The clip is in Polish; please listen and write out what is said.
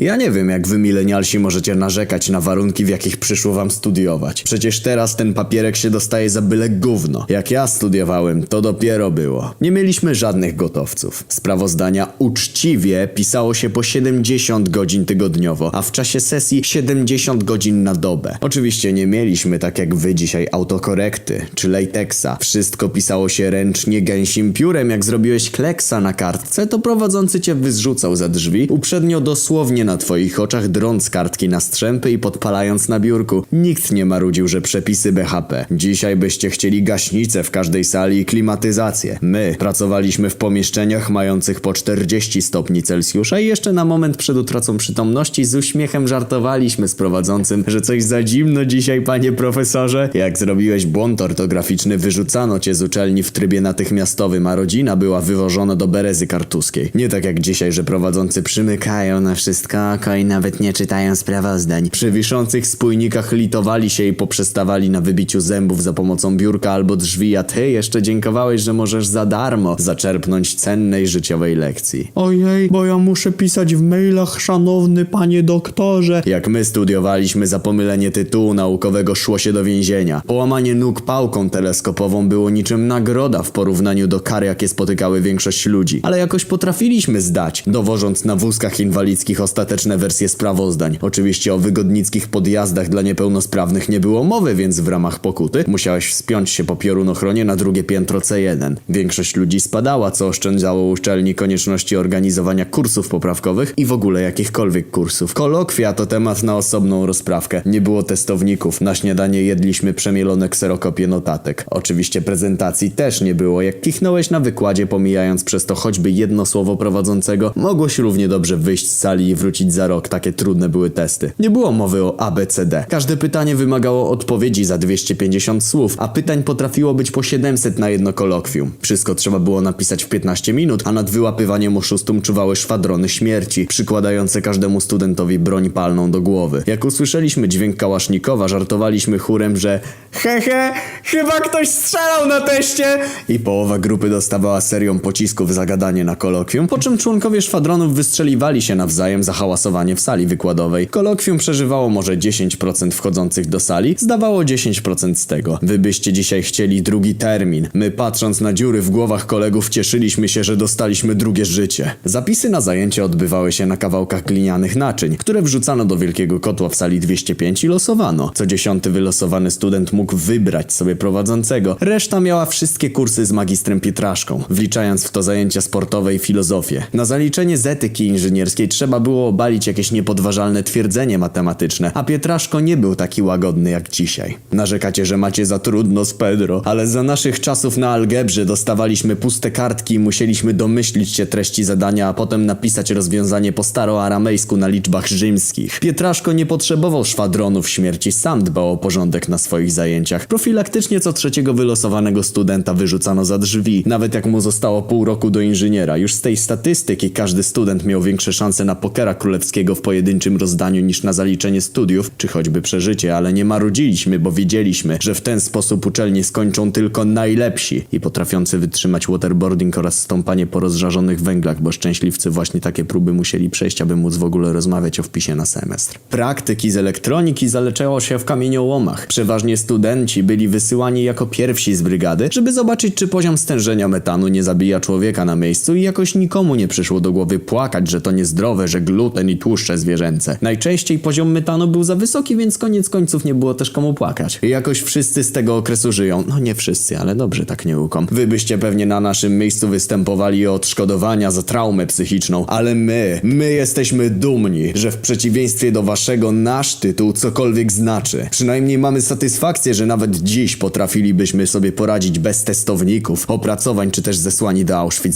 Ja nie wiem, jak wy milenialsi możecie narzekać na warunki, w jakich przyszło wam studiować. Przecież teraz ten papierek się dostaje za byle gówno. Jak ja studiowałem, to dopiero było. Nie mieliśmy żadnych gotowców. Sprawozdania uczciwie pisało się po 70 godzin tygodniowo, a w czasie sesji 70 godzin na dobę. Oczywiście nie mieliśmy tak jak wy dzisiaj autokorekty czy latexa. Wszystko pisało się ręcznie gęsim piórem. Jak zrobiłeś kleksa na kartce, to prowadzący cię wyzrzucał za drzwi, uprzednio dosłownie na twoich oczach drąc kartki na strzępy i podpalając na biurku. Nikt nie marudził, że przepisy BHP. Dzisiaj byście chcieli gaśnicę w każdej sali i klimatyzację. My pracowaliśmy w pomieszczeniach mających po 40 stopni Celsjusza i jeszcze na moment przed utracą przytomności z uśmiechem żartowaliśmy z prowadzącym, że coś za zimno dzisiaj, panie profesorze. Jak zrobiłeś błąd ortograficzny, wyrzucano cię z uczelni w trybie natychmiastowym, a rodzina była wywożona do Berezy Kartuskiej. Nie tak jak dzisiaj, że prowadzący przymykają na wszystko oko i nawet nie czytają sprawozdań. Przy wiszących spójnikach litowali się i poprzestawali na wybiciu zębów za pomocą biurka albo drzwi, a ty jeszcze dziękowałeś, że możesz za darmo zaczerpnąć cennej życiowej lekcji. Ojej, bo ja muszę pisać w mailach, szanowny panie doktorze. Jak my studiowaliśmy, za pomylenie tytułu naukowego szło się do więzienia. Połamanie nóg pałką teleskopową było niczym nagroda w porównaniu do kar, jakie spotykały większość ludzi. Ale jakoś potrafiliśmy zdać, dowożąc na wózkach inwalidzkich ostateczne wersje sprawozdań. Oczywiście o wygodnickich podjazdach dla niepełnosprawnych nie było mowy, więc w ramach pokuty musiałeś wspiąć się po piorunochronie na drugie piętro C1. Większość ludzi spadała, co oszczędzało uczelni konieczności organizowania kursów poprawkowych i w ogóle jakichkolwiek kursów. Kolokwia to temat na osobną rozprawkę. Nie było testowników. Na śniadanie jedliśmy przemielone kserokopie notatek. Oczywiście prezentacji też nie było. Jak kichnąłeś na wykładzie, pomijając przez to choćby jedno słowo prowadzącego, mogłeś równie dobrze wyjść z sali i wrócić za rok. Takie trudne były testy. Nie było mowy o ABCD. Każde pytanie wymagało odpowiedzi za 250 słów, a pytań potrafiło być po 700 na jedno kolokwium. Wszystko trzeba było napisać w 15 minut, a nad wyłapywaniem oszustum czuwały szwadrony śmierci, przykładające każdemu studentowi broń palną do głowy. Jak usłyszeliśmy dźwięk kałasznikowa, żartowaliśmy chórem, że hehe, chyba ktoś strzelał na teście! I połowa grupy dostawała serią pocisków za gadanie na kolokwium, po czym członkowie szwadronów wystrzeliwali się nawzajem za hałasowanie w sali wykładowej. Kolokwium przeżywało może 10% wchodzących do sali, zdawało 10% z tego. Wy byście dzisiaj chcieli drugi termin. My patrząc na dziury w głowach kolegów cieszyliśmy się, że dostaliśmy drugie życie. Zapisy na zajęcia odbywały się na kawałkach glinianych naczyń, które wrzucano do wielkiego kotła w sali 205 i losowano. Co dziesiąty wylosowany student mógł wybrać sobie prowadzącego. Reszta miała wszystkie kursy z magistrem Pietraszką, wliczając w to zajęcia sportowe i filozofię. Na zaliczenie z etyki inżynierskiej trzeba było obalić jakieś niepodważalne twierdzenie matematyczne, a Pietraszko nie był taki łagodny jak dzisiaj. Narzekacie, że macie za trudno z Pedro, ale za naszych czasów na algebrze dostawaliśmy puste kartki i musieliśmy domyślić się treści zadania, a potem napisać rozwiązanie po staroaramejsku na liczbach rzymskich. Pietraszko nie potrzebował szwadronów śmierci, sam dbał o porządek na swoich zajęciach. Profilaktycznie co trzeciego wylosowanego studenta wyrzucano za drzwi, nawet jak mu zostało pół roku do inżyniera. Już z tej statystyki każdy student miał większe szanse na pokera królewskiego w pojedynczym rozdaniu niż na zaliczenie studiów, czy choćby przeżycie, ale nie marudziliśmy, bo wiedzieliśmy, że w ten sposób uczelnie skończą tylko najlepsi i potrafiący wytrzymać waterboarding oraz stąpanie po rozżarzonych węglach, bo szczęśliwcy właśnie takie próby musieli przejść, aby móc w ogóle rozmawiać o wpisie na semestr. Praktyki z elektroniki zaleczało się w kamieniołomach. Przeważnie studenci byli wysyłani jako pierwsi z brygady, żeby zobaczyć, czy poziom stężenia metanu nie zabija człowieka na miejscu i jakoś nikomu nie przyszło do głowy płakać, że to niezdrowe, że gluten i tłuszcze zwierzęce. Najczęściej poziom metanu był za wysoki, więc koniec końców nie było też komu płakać. Jakoś wszyscy z tego okresu żyją. No nie wszyscy, ale dobrze tak nie łukom. Wy byście pewnie na naszym miejscu występowali o odszkodowania za traumę psychiczną, ale my, my jesteśmy dumni, że w przeciwieństwie do waszego nasz tytuł cokolwiek znaczy. Przynajmniej mamy satysfakcję, że nawet dziś potrafilibyśmy sobie poradzić bez testowników, opracowań czy też zesłani do Auschwitz